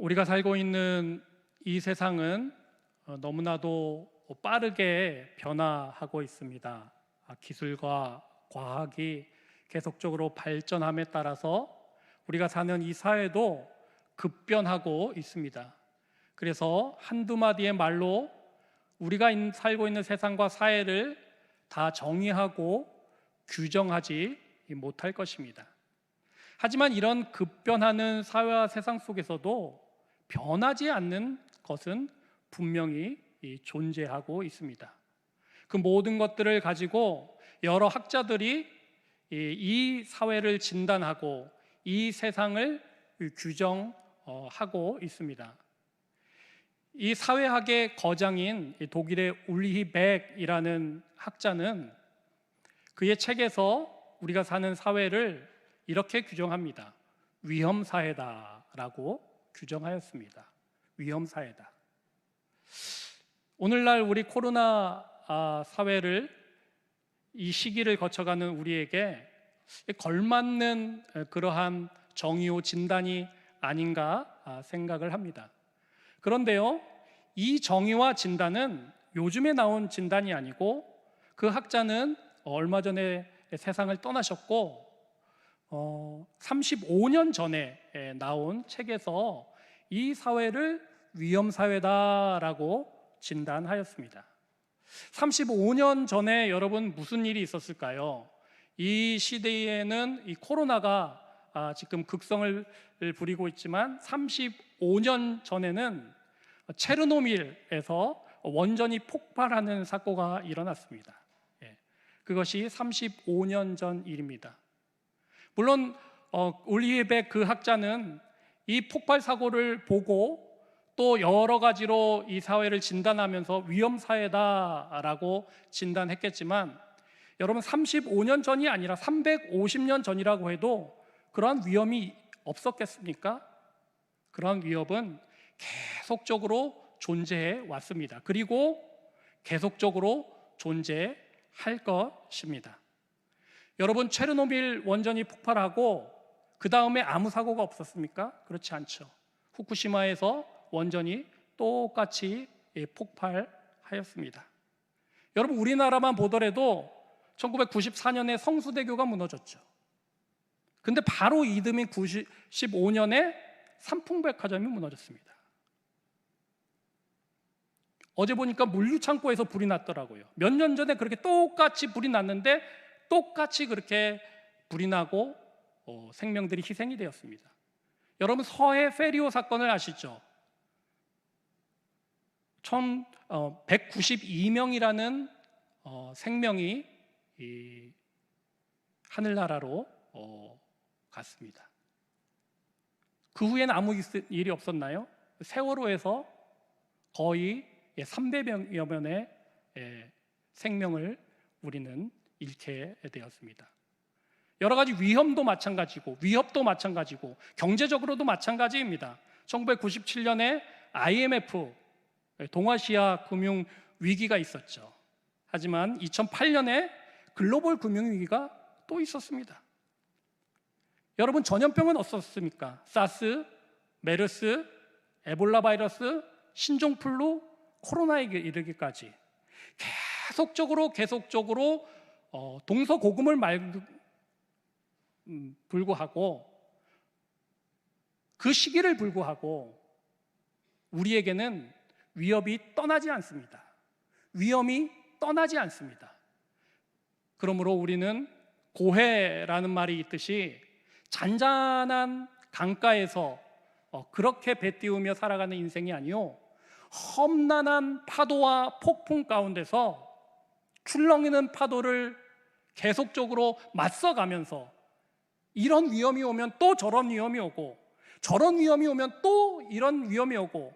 우리가 살고 있는 이 세상은 어, 너무나도 빠르게 변화하고 있습니다. 아, 기술과 과학이 계속적으로 발전함에 따라서 우리가 사는 이 사회도 급변하고 있습니다. 그래서 한두 마디의 말로 우리가 인- 살고 있는 세상과 사회를 다 정의하고 규정하지 못할 것입니다. 하지만 이런 급변하는 사회와 세상 속에서도 변하지 않는 것은 분명히 이 존재하고 있습니다. 그 모든 것들을 가지고 여러 학자들이 이- 이 사회를 진단하고 이 세상을 규정하고 있습니다. 이 사회학의 거장인 이 독일의 울리히 백이라는 학자는 그의 책에서 우리가 사는 사회를 이렇게 규정합니다. 위험 사회다라고 규정하였습니다. 위험 사회다. 오늘날 우리 코로나 아, 사회를 이 시기를 거쳐가는 우리에게 걸맞는 그러한 정의요 진단이 아닌가 아, 생각을 합니다. 그런데요, 이 정의와 진단은 요즘에 나온 진단이 아니고 그 학자는 얼마 전에 세상을 떠나셨고 어, 35년 전에 에, 나온 책에서 이 사회를 위험 사회다라고 진단하였습니다. 35년 전에 여러분 무슨 일이 있었을까요? 이 시대에는 이 코로나가 아, 지금 극성을 부리고 있지만 35년 전에는 체르노빌에서 원전이 폭발하는 사고가 일어났습니다. 예, 그것이 35년 전 일입니다. 물론 어, 올리에백 그 학자는 이 폭발 사고를 보고 또 여러 가지로 이 사회를 진단하면서 위험 사회다라고 진단했겠지만 여러분 35년 전이 아니라 350년 전이라고 해도 그러한 위험이 없었겠습니까? 그러한 위협은 계속적으로 존재해 왔습니다. 그리고 계속적으로 존재할 것입니다. 여러분 체르노빌 원전이 폭발하고 그 다음에 아무 사고가 없었습니까? 그렇지 않죠. 후쿠시마에서 원전이 똑같이 예, 폭발하였습니다. 여러분 우리나라만 보더라도 1994년에 성수대교가 무너졌죠. 근데 바로 이듬해 95년에 삼풍백화점이 무너졌습니다. 어제 보니까 물류창고에서 불이 났더라고요. 몇 년 전에 그렇게 똑같이 불이 났는데 똑같이 그렇게 불이 나고 어, 생명들이 희생이 되었습니다. 여러분 서해 페리오 사건을 아시죠? 1,192명이라는 어, 생명이 이, 하늘나라로 어, 갔습니다. 그 후에는 아무 일이 없었나요? 세월호에서 거의 300여여 명의 예, 생명을 우리는 잃게 되었습니다. 여러 가지 위험도 마찬가지고 위협도 마찬가지고 경제적으로도 마찬가지입니다. 1997년에 IMF 동아시아 금융 위기가 있었죠. 하지만 2008년에 글로벌 금융 위기가 또 있었습니다. 여러분 전염병은 없었습니까? 사스, 메르스, 에볼라 바이러스, 신종플루, 코로나에 이르기까지 계속적으로 계속적으로 어, 동서고금을 말 음, 불구하고 그 시기를 불구하고 우리에게는 위협이 떠나지 않습니다. 위험이 떠나지 않습니다. 그러므로 우리는 고해라는 말이 있듯이 잔잔한 강가에서 어, 그렇게 배 띄우며 살아가는 인생이 아니요 험난한 파도와 폭풍 가운데서 출렁이는 파도를 계속적으로 맞서가면서 이런 위험이 오면 또 저런 위험이 오고 저런 위험이 오면 또 이런 위험이 오고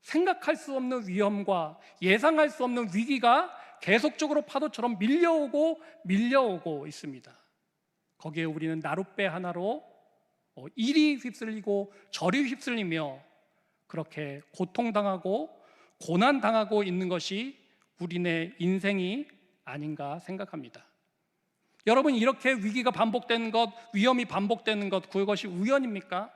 생각할 수 없는 위험과 예상할 수 없는 위기가 계속적으로 파도처럼 밀려오고 밀려오고 있습니다. 거기에 우리는 나룻배 하나로 어, 이리 휩쓸리고 저리 휩쓸리며 그렇게 고통당하고 고난당하고 있는 것이 우리네 인생이 아닌가 생각합니다. 여러분 이렇게 위기가 반복되는 것, 위험이 반복되는 것 그것이 우연입니까?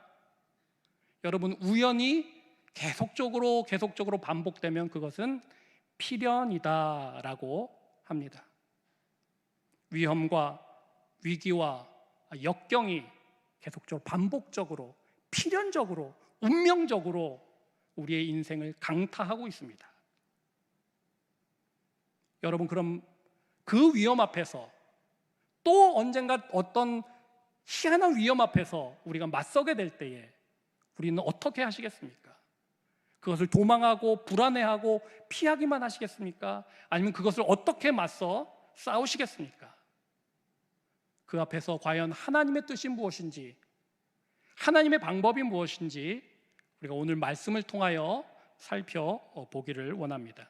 여러분 우연히 계속적으로 계속적으로 반복되면 그것은 필연이다라고 합니다. 위험과 위기와 역경이 계속적으로 반복적으로 필연적으로 운명적으로 우리의 인생을 강타하고 있습니다. 여러분 그럼 그 위험 앞에서 또 언젠가 어떤 희한한 위험 앞에서 우리가 맞서게 될 때에 우리는 어떻게 하시겠습니까? 그것을 도망하고 불안해하고 피하기만 하시겠습니까? 아니면 그것을 어떻게 맞서 싸우시겠습니까? 그 앞에서 과연 하나님의 뜻이 무엇인지, 하나님의 방법이 무엇인지 우리가 오늘 말씀을 통하여 살펴보기를 원합니다.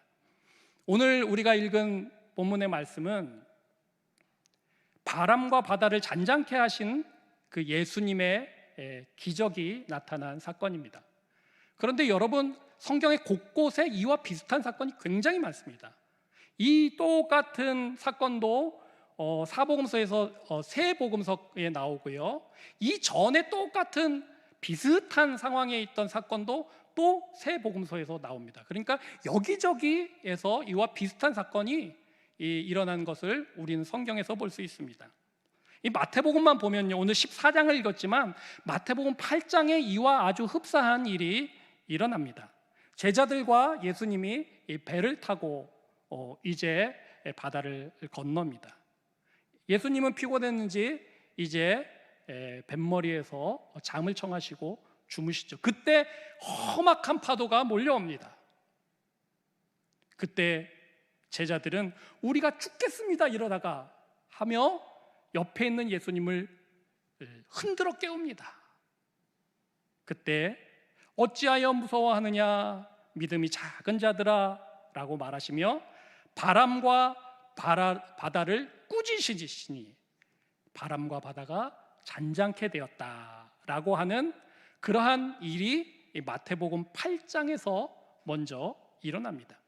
오늘 우리가 읽은 본문의 말씀은 바람과 바다를 잔잔케 하신 그 예수님의 기적이 나타난 사건입니다. 그런데 여러분 성경의 곳곳에 이와 비슷한 사건이 굉장히 많습니다. 이 똑같은 사건도 어, 사복음서에서 어, 세 복음서에 나오고요. 이 전에 똑같은 비슷한 상황에 있던 사건도 또세 복음서에서 나옵니다. 그러니까 여기저기에서 이와 비슷한 사건이 이, 일어난 것을 우리는 성경에서 볼 수 있습니다. 이 마태복음만 보면요. 오늘 14장을 읽었지만 마태복음 8장에 이와 아주 흡사한 일이 일어납니다. 제자들과 예수님이 이 배를 타고 어, 이제 바다를 건넙니다. 예수님은 피곤했는지 이제 에, 뱃머리에서 잠을 청하시고 주무시죠. 그때 험악한 파도가 몰려옵니다. 그때 제자들은 우리가 죽겠습니다 이러다가 하며 옆에 있는 예수님을 흔들어 깨웁니다. 그때 어찌하여 무서워하느냐 믿음이 작은 자들아 라고 말하시며 바람과 바라, 바다를 꾸짖으시니 바람과 바다가 잔잔케 되었다라고 하는 그러한 일이 마태복음 8장에서 먼저 일어납니다.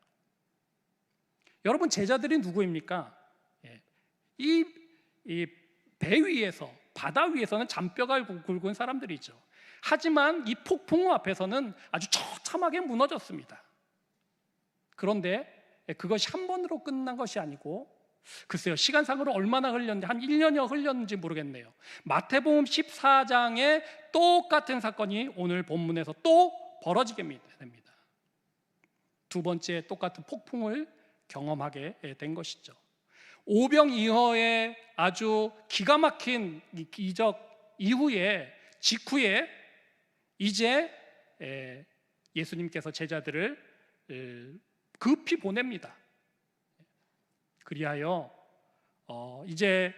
여러분 제자들이 누구입니까? 예. 이, 이 배 위에서 바다 위에서는 잔뼈가 굵은 사람들이죠. 하지만 이 폭풍 앞에서는 아주 처참하게 무너졌습니다. 그런데 그것이 한 번으로 끝난 것이 아니고 글쎄요 시간상으로 얼마나 흘렸는지 한 1년여 흘렸는지 모르겠네요 마태복음 14장에 똑같은 사건이 오늘 본문에서 또 벌어지게 됩니다 두 번째 똑같은 폭풍을 경험하게 된 것이죠. 오병이어의 아주 기가 막힌 기적 이후에 직후에 이제 예수님께서 제자들을 급히 보냅니다. 그리하여 어, 이제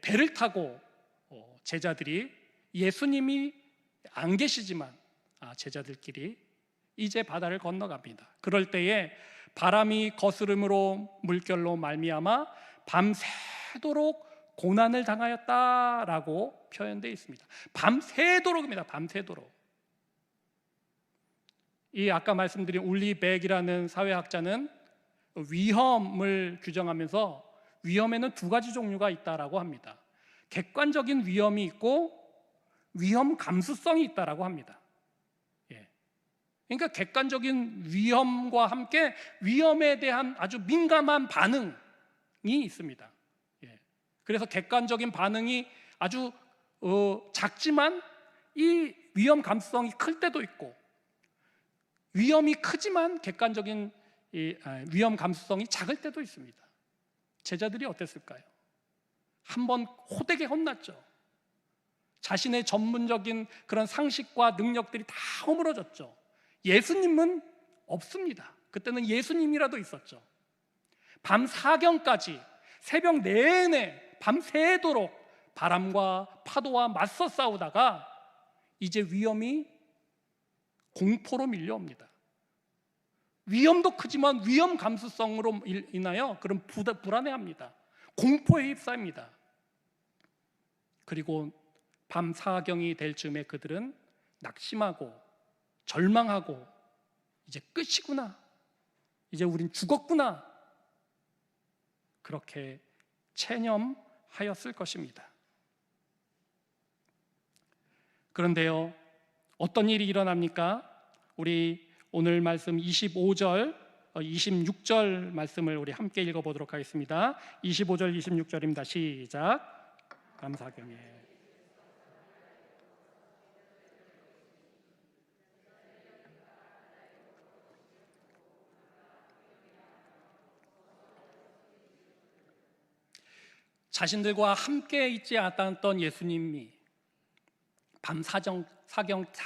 배를 타고 어, 제자들이 예수님이 안 계시지만 아, 제자들끼리 이제 바다를 건너갑니다. 그럴 때에 바람이 거스름으로 물결로 말미암아 밤새도록 고난을 당하였다라고 표현되어 있습니다. 밤새도록입니다. 밤새도록. 이 아까 말씀드린 울리 백이라는 사회학자는 위험을 규정하면서 위험에는 두 가지 종류가 있다라고 합니다. 객관적인 위험이 있고 위험 감수성이 있다라고 합니다. 그러니까 객관적인 위험과 함께 위험에 대한 아주 민감한 반응이 있습니다. 예. 그래서 객관적인 반응이 아주 어, 작지만 이 위험 감수성이 클 때도 있고 위험이 크지만 객관적인 이, 아, 위험 감수성이 작을 때도 있습니다. 제자들이 어땠을까요? 한번 호되게 혼났죠. 자신의 전문적인 그런 상식과 능력들이 다 허물어졌죠. 예수님은 없습니다. 그때는 예수님이라도 있었죠. 밤 사경까지 새벽 내내 밤새도록 바람과 파도와 맞서 싸우다가 이제 위험이 공포로 밀려옵니다. 위험도 크지만 위험 감수성으로 인하여 그런 불안해합니다. 공포에 휩싸입니다. 그리고 밤 사경이 될 즈음에 그들은 낙심하고 절망하고 이제 끝이구나. 이제 우린 죽었구나. 그렇게 체념하였을 것입니다. 그런데요, 어떤 일이 일어납니까? 우리 오늘 말씀 25절, 26절 말씀을 우리 함께 읽어보도록 하겠습니다. 25절, 26절입니다. 시작. 감사경에. 자신들과 함께 있지 않았던 예수님이 밤 사정, 사경 다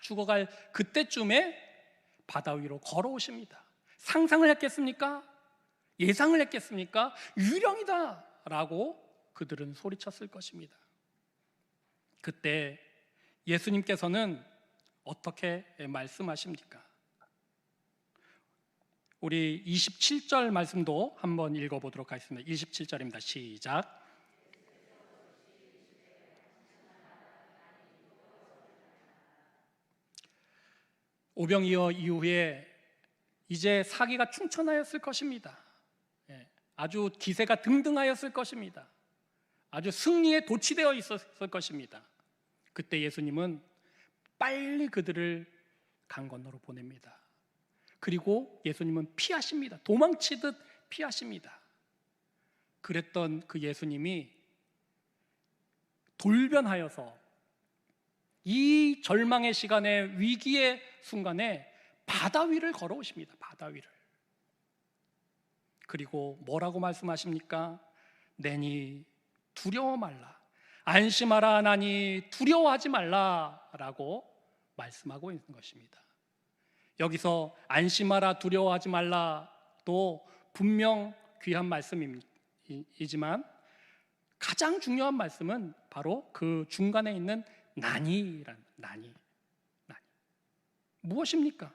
죽어갈 그때쯤에 바다 위로 걸어오십니다. 상상을 했겠습니까? 예상을 했겠습니까? 유령이다! 라고 그들은 소리쳤을 것입니다. 그때 예수님께서는 어떻게 말씀하십니까? 우리 27절 말씀도 한번 읽어보도록 하겠습니다. 27절입니다. 시작. 오병이어 이후에 이제 사기가 충천하였을 것입니다. 예, 아주 기세가 등등하였을 것입니다. 아주 승리에 도취되어 있었을 것입니다. 그때 예수님은 빨리 그들을 강 건너로 보냅니다. 그리고 예수님은 피하십니다. 도망치듯 피하십니다. 그랬던 그 예수님이 돌변하여서 이 절망의 시간에 위기의 순간에 바다 위를 걸어오십니다. 바다 위를. 그리고 뭐라고 말씀하십니까? 내니 두려워 말라. 안심하라 나니 두려워하지 말라라고 말씀하고 있는 것입니다. 여기서 안심하라 두려워하지 말라도 분명 귀한 말씀이지만 가장 중요한 말씀은 바로 그 중간에 있는 난이란 난이 난이 무엇입니까?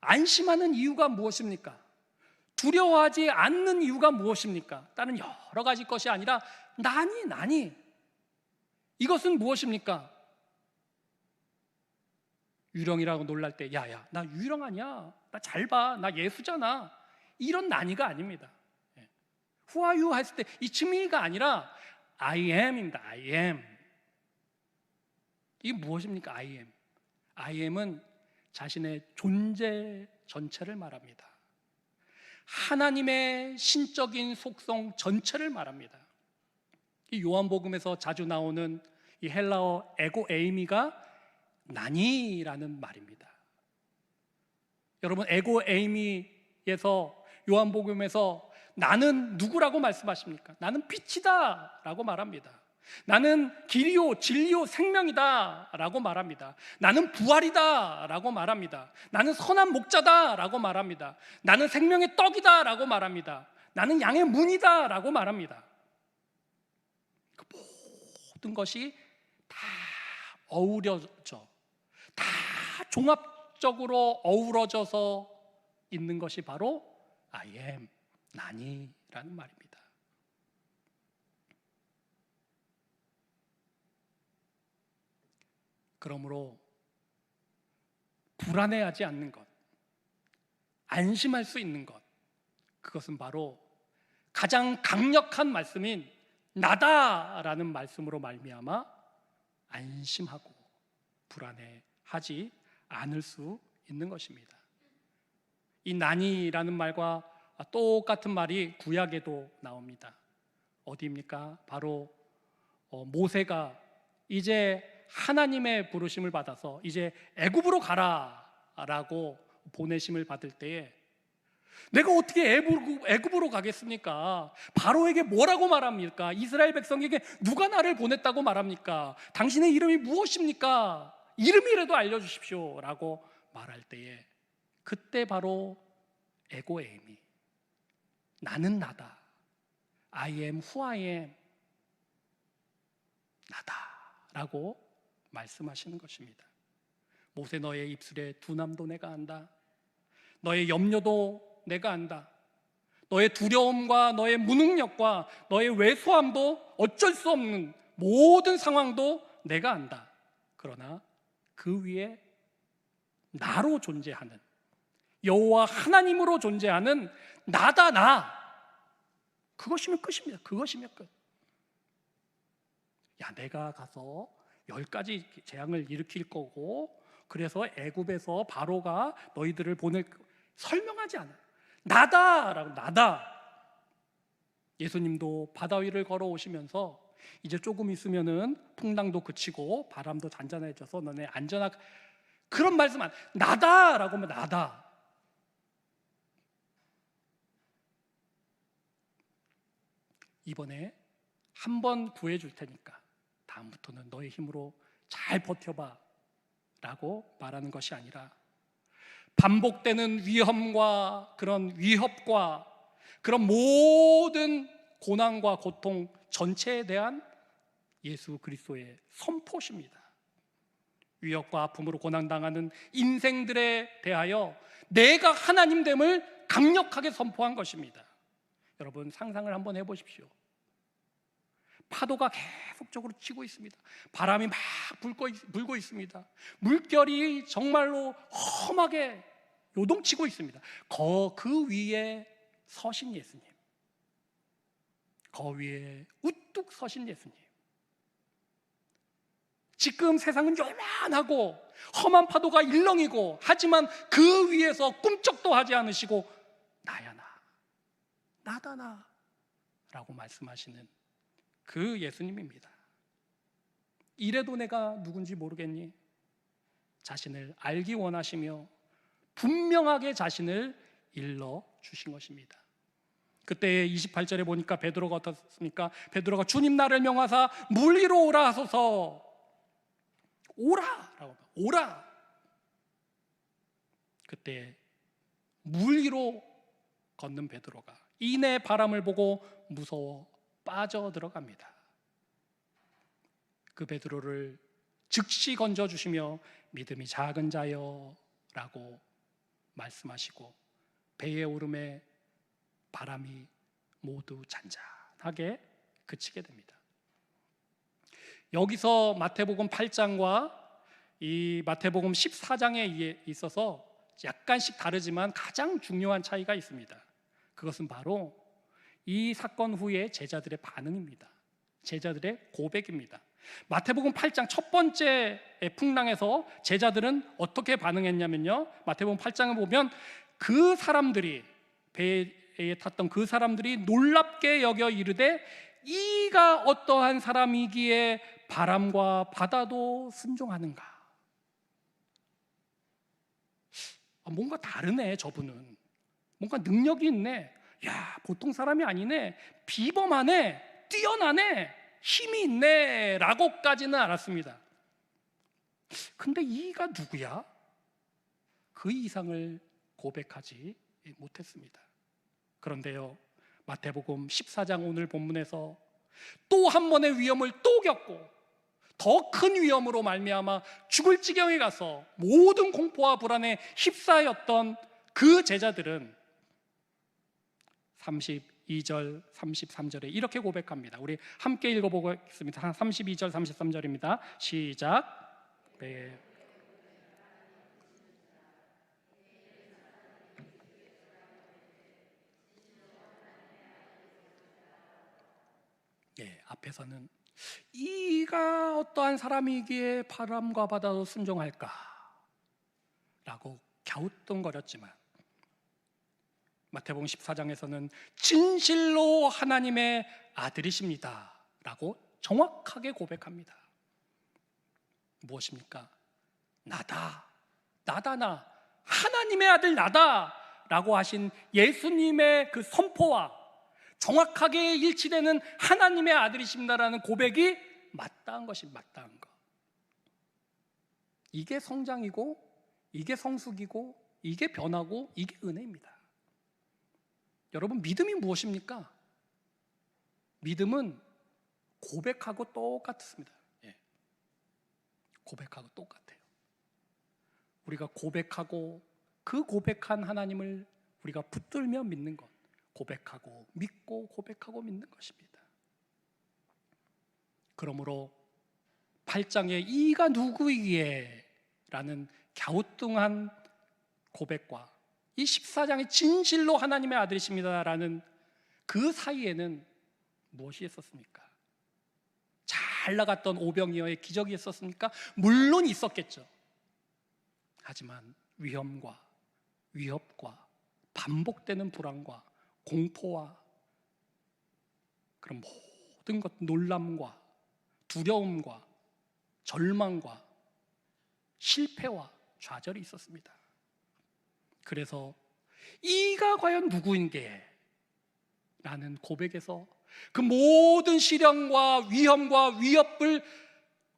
안심하는 이유가 무엇입니까? 두려워하지 않는 이유가 무엇입니까? 다른 여러 가지 것이 아니라 난이 난이 이것은 무엇입니까? 유령이라고 놀랄 때 야야 나 유령 아니야 나 잘 봐 나 예수잖아 이런 난이가 아닙니다 예. Are you 했을 때이 증명이가 아니라 I am입니다 I am 이게 무엇입니까? I am. I am은 자신의 존재 전체를 말합니다. 하나님의 신적인 속성 전체를 말합니다. 이 요한복음에서 자주 나오는 이 헬라어 에고 에이미가 나니라는 말입니다. 여러분 에고 에이미에서 요한복음에서 나는 누구라고 말씀하십니까? 나는 빛이다라고 말합니다. 나는 길이요, 진리요, 생명이다 라고 말합니다. 나는 부활이다 라고 말합니다. 나는 선한 목자다 라고 말합니다. 나는 생명의 떡이다 라고 말합니다. 나는 양의 문이다 라고 말합니다. 그 모든 것이 다 어우러져, 다 종합적으로 어우러져서 있는 것이 바로 I am, 나니라는 말입니다. 그러므로 불안해하지 않는 것, 안심할 수 있는 것, 그것은 바로 가장 강력한 말씀인 나다라는 말씀으로 말미암아 안심하고 불안해하지 않을 수 있는 것입니다. 이 난이라는 말과 똑같은 말이 구약에도 나옵니다. 어디입니까? 바로 어, 모세가 이제 하나님의 부르심을 받아서 이제 애굽으로 가라라고 보내심을 받을 때에 내가 어떻게 애굽으로 가겠습니까? 바로에게 뭐라고 말합니까? 이스라엘 백성에게 누가 나를 보냈다고 말합니까? 당신의 이름이 무엇입니까? 이름이라도 알려주십시오. 라고 말할 때에 그때 바로 에고에임이 나는 나다. I am who I am. 나다. 라고 말씀하시는 것입니다. 모세 너의 입술에 두남도 내가 안다. 너의 염려도 내가 안다. 너의 두려움과 너의 무능력과 너의 왜소함도 어쩔 수 없는 모든 상황도 내가 안다. 그러나 그 위에 나로 존재하는 여호와 하나님으로 존재하는 나다 나. 그것이면 끝입니다. 그것이면 끝. 야, 내가 가서 열 가지 재앙을 일으킬 거고 그래서 애굽에서 바로가 너희들을 보낼 거- 설명하지 않아요. 나다라고 나다. 예수님도 바다 위를 걸어 오시면서 이제 조금 있으면은 풍랑도 그치고 바람도 잔잔해져서 너네 안전하 그런 말씀 안 나다라고 하면 나다. 이번에 한 번 구해 줄 테니까 다음부터는 너의 힘으로 잘 버텨봐 라고 말하는 것이 아니라 반복되는 위험과 그런 위협과 그런 모든 고난과 고통 전체에 대한 예수 그리스도의 선포십니다. 위협과 아픔으로 고난당하는 인생들에 대하여 내가 하나님됨을 강력하게 선포한 것입니다. 여러분 상상을 한번 해보십시오. 파도가 계속적으로 치고 있습니다. 바람이 막 불고, 있- 불고 있습니다. 물결이 정말로 험하게 요동치고 있습니다. 거, 그 위에 서신 예수님. 거 위에 우뚝 서신 예수님. 지금 세상은 요만하고 험한 파도가 일렁이고 하지만 그 위에서 꿈쩍도 하지 않으시고 나야 나 나다 나 라고 말씀하시는 그 예수님입니다. 이래도 내가 누군지 모르겠니? 자신을 알기 원하시며 분명하게 자신을 일러 주신 것입니다. 그때 28절에 보니까 베드로가 어떻습니까? 베드로가 주님 나를 명하사 물 위로 오라 하소서 오라라고 오라. 그때 물 위로 걷는 베드로가 이내 바람을 보고 무서워 빠져 들어갑니다. 그 베드로를 즉시 건져 주시며 믿음이 작은 자여라고 말씀하시고 배의 오름에 바람이 모두 잔잔하게 그치게 됩니다. 여기서 마태복음 8장과 이 마태복음 14장에 있어서 약간씩 다르지만 가장 중요한 차이가 있습니다. 그것은 바로 이 사건 후에 제자들의 반응입니다. 제자들의 고백입니다. 마태복음 8장 첫 번째 풍랑에서 제자들은 어떻게 반응했냐면요. 마태복음 8장을 보면 그 사람들이 배에 탔던 그 사람들이 놀랍게 여겨 이르되 이가 어떠한 사람이기에 바람과 바다도 순종하는가? 아, 뭔가 다르네 저분은 뭔가 능력이 있네. 야 보통 사람이 아니네. 비범하네. 뛰어나네. 힘이 있네. 라고까지는 알았습니다. 근데 이가 누구야? 그 이상을 고백하지 못했습니다. 그런데요, 마태복음 14장 오늘 본문에서 또 한 번의 위험을 또 겪고 더 큰 위험으로 말미암아 죽을 지경에 가서 모든 공포와 불안에 휩싸였던 그 제자들은 32절, 33절에 이렇게 고백합니다. 우리 함께 읽어보겠습니다. 32절, 33절입니다. 시작. 네. 예, 앞에서는 이가 어떠한 사람이기에 바람과 바다도 순종할까? 라고 갸우뚱거렸지만 마태복음 14장에서는 진실로 하나님의 아들이십니다. 라고 정확하게 고백합니다. 무엇입니까? 나다. 나다 나. 하나님의 아들 나다. 라고 하신 예수님의 그 선포와 정확하게 일치되는 하나님의 아들이십니다라는 고백이 마땅한 것이 마땅한 것. 이게 성장이고, 이게 성숙이고, 이게 변하고, 이게 은혜입니다. 여러분, 믿음이 무엇입니까? 믿음은 고백하고 똑같습니다. 예. 고백하고 똑같아요. 우리가 고백하고 그 고백한 하나님을 우리가 붙들며 믿는 것. 고백하고 믿고 고백하고 믿는 것입니다. 그러므로 8장의 이가 누구이기에 라는 갸우뚱한 고백과 이 14장의 진실로 하나님의 아들이십니다라는 그 사이에는 무엇이 있었습니까? 잘잘 나갔던 오병이어의 기적이 있었습니까? 물론 있었겠죠. 하지만 위험과 위협과 반복되는 불안과 공포와 그런 모든 것 놀람과 두려움과 절망과 실패와 좌절이 있었습니다. 그래서 이가 과연 누구인게? 라는 고백에서 그 모든 시련과 위험과 위협을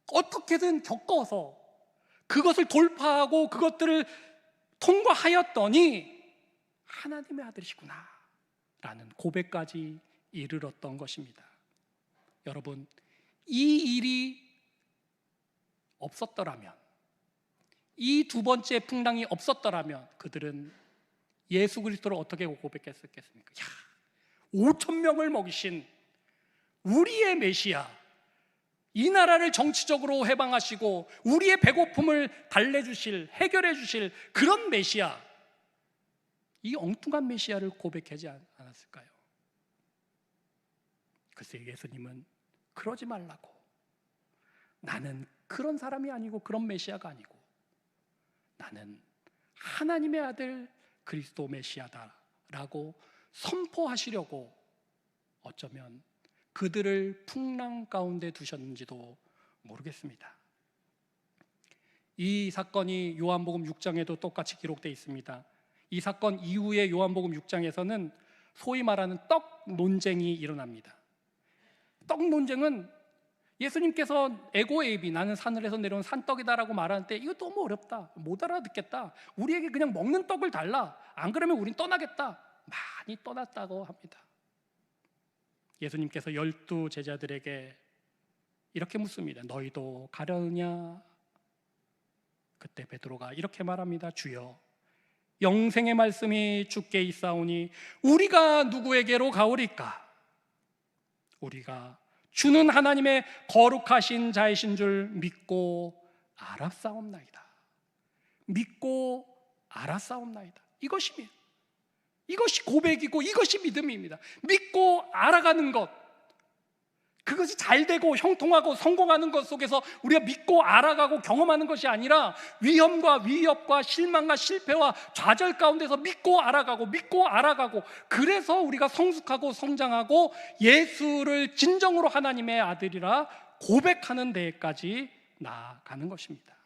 어떻게든 겪어서 그것을 돌파하고 그것들을 통과하였더니 하나님의 아들이시구나 라는 고백까지 이르렀던 것입니다. 여러분, 이 일이 없었더라면 이 두 번째 풍랑이 없었더라면 그들은 예수 그리스도를 어떻게 고백했었겠습니까? 야, 5천 명을 먹이신 우리의 메시아 이 나라를 정치적으로 해방하시고 우리의 배고픔을 달래주실 해결해 주실 그런 메시아 이 엉뚱한 메시아를 고백하지 않- 않았을까요? 글쎄 예수님은 그러지 말라고 나는 그런 사람이 아니고 그런 메시아가 아니고 나는 하나님의 아들 그리스도 메시아다라고 선포하시려고 어쩌면 그들을 풍랑 가운데 두셨는지도 모르겠습니다. 이 사건이 요한복음 6장에도 똑같이 기록되어 있습니다. 이 사건 이후에 요한복음 6장에서는 소위 말하는 떡 논쟁이 일어납니다. 떡 논쟁은 예수님께서 에고에이비 나는 하늘에서 내려온 산떡이다라고 말하는 때 이거 너무 어렵다 못 알아듣겠다 우리에게 그냥 먹는 떡을 달라 안 그러면 우린 떠나겠다 많이 떠났다고 합니다. 예수님께서 열두 제자들에게 이렇게 묻습니다 너희도 가려느냐? 그때 베드로가 이렇게 말합니다 주여 영생의 말씀이 주께 있사오니 우리가 누구에게로 가오리까 우리가 주는 하나님의 거룩하신 자이신 줄 믿고 알았사옵나이다. 믿고 알았사옵나이다. 이것이 이것이 고백이고 이것이 믿음입니다. 믿고 알아가는 것. 그것이 잘 되고 형통하고 성공하는 것 속에서 우리가 믿고 알아가고 경험하는 것이 아니라 위험과 위협과 실망과 실패와 좌절 가운데서 믿고 알아가고 믿고 알아가고 그래서 우리가 성숙하고 성장하고 예수를 진정으로 하나님의 아들이라 고백하는 데까지 나아가는 것입니다.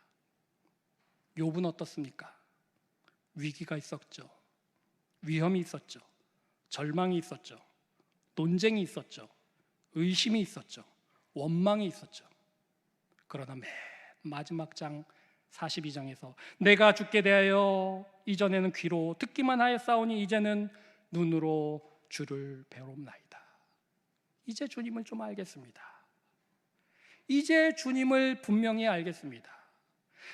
욥은 어떻습니까? 위기가 있었죠. 위험이 있었죠. 절망이 있었죠. 논쟁이 있었죠. 의심이 있었죠. 원망이 있었죠. 그러나 맨 마지막 장 42장에서 내가 죽게 대하여 이전에는 귀로 듣기만 하였사오니 이제는 눈으로 주를 배움나이다. 이제 주님을 좀 알겠습니다. 이제 주님을 분명히 알겠습니다.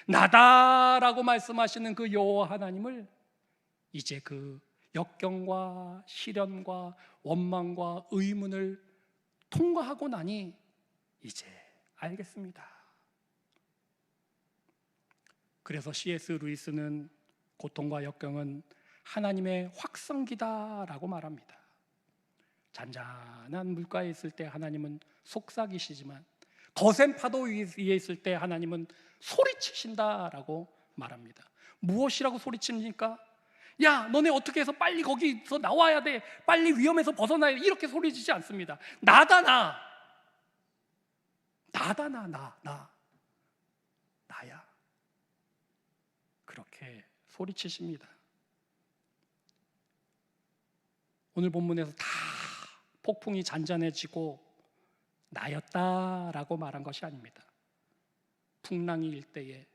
나다라고 말씀하시는 그 여호와 하나님을 이제 그 역경과 시련과 원망과 의문을 통과하고 나니 이제 알겠습니다. 그래서 C.S. 루이스는 고통과 역경은 하나님의 확성기다라고 말합니다. 잔잔한 물가에 있을 때 하나님은 속삭이시지만 거센 파도 위에 있을 때 하나님은 소리치신다라고 말합니다. 무엇이라고 소리칩니까? 야, 너네 어떻게 해서 빨리 거기서 나와야 돼. 빨리 위험해서 벗어나야 돼. 이렇게 소리지지 않습니다. 나다 나. 나다 나, 나, 나. 나야. 그렇게 소리치십니다. 오늘 본문에서 다 폭풍이 잔잔해지고 나였다라고 말한 것이 아닙니다. 풍랑이 일 때에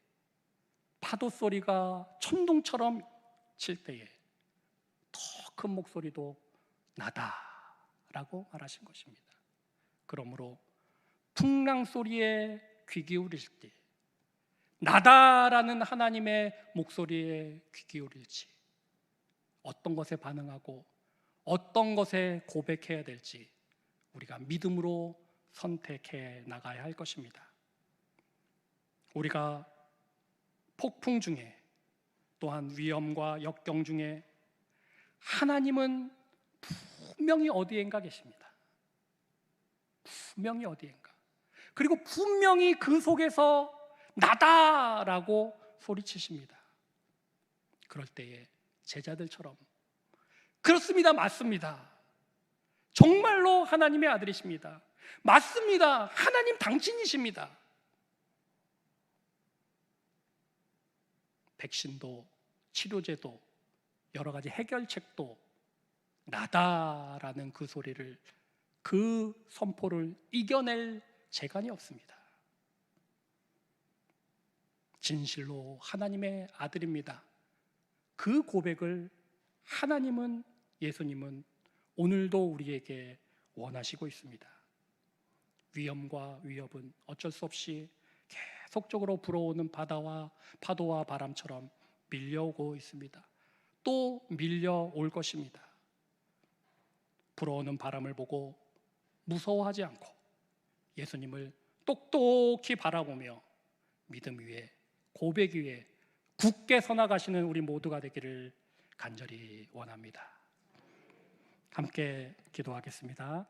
파도 소리가 천둥처럼 칠 때에 더 큰 목소리도 나다라고 말하신 것입니다. 그러므로 풍랑 소리에 귀 기울이실 때 나다라는 하나님의 목소리에 귀 기울일지 어떤 것에 반응하고 어떤 것에 고백해야 될지 우리가 믿음으로 선택해 나가야 할 것입니다. 우리가 폭풍 중에 또한 위험과 역경 중에 하나님은 분명히 어디엔가 계십니다. 분명히 어디엔가. 그리고 분명히 그 속에서 나다라고 소리치십니다. 그럴 때에 제자들처럼 그렇습니다. 맞습니다. 정말로 하나님의 아들이십니다. 맞습니다. 하나님 당신이십니다. 백신도 치료제도 여러 가지 해결책도 나다라는 그 소리를 그 선포를 이겨낼 재간이 없습니다. 진실로 하나님의 아들입니다. 그 고백을 하나님은 예수님은 오늘도 우리에게 원하시고 있습니다. 위험과 위협은 어쩔 수 없이 계속적으로 불어오는 바다와 파도와 바람처럼 밀려오고 있습니다. 또 밀려올 것입니다. 불어오는 바람을 보고 무서워하지 않고 예수님을 똑똑히 바라보며 믿음 위에 고백 위에 굳게 서나가시는 우리 모두가 되기를 간절히 원합니다. 함께 기도하겠습니다.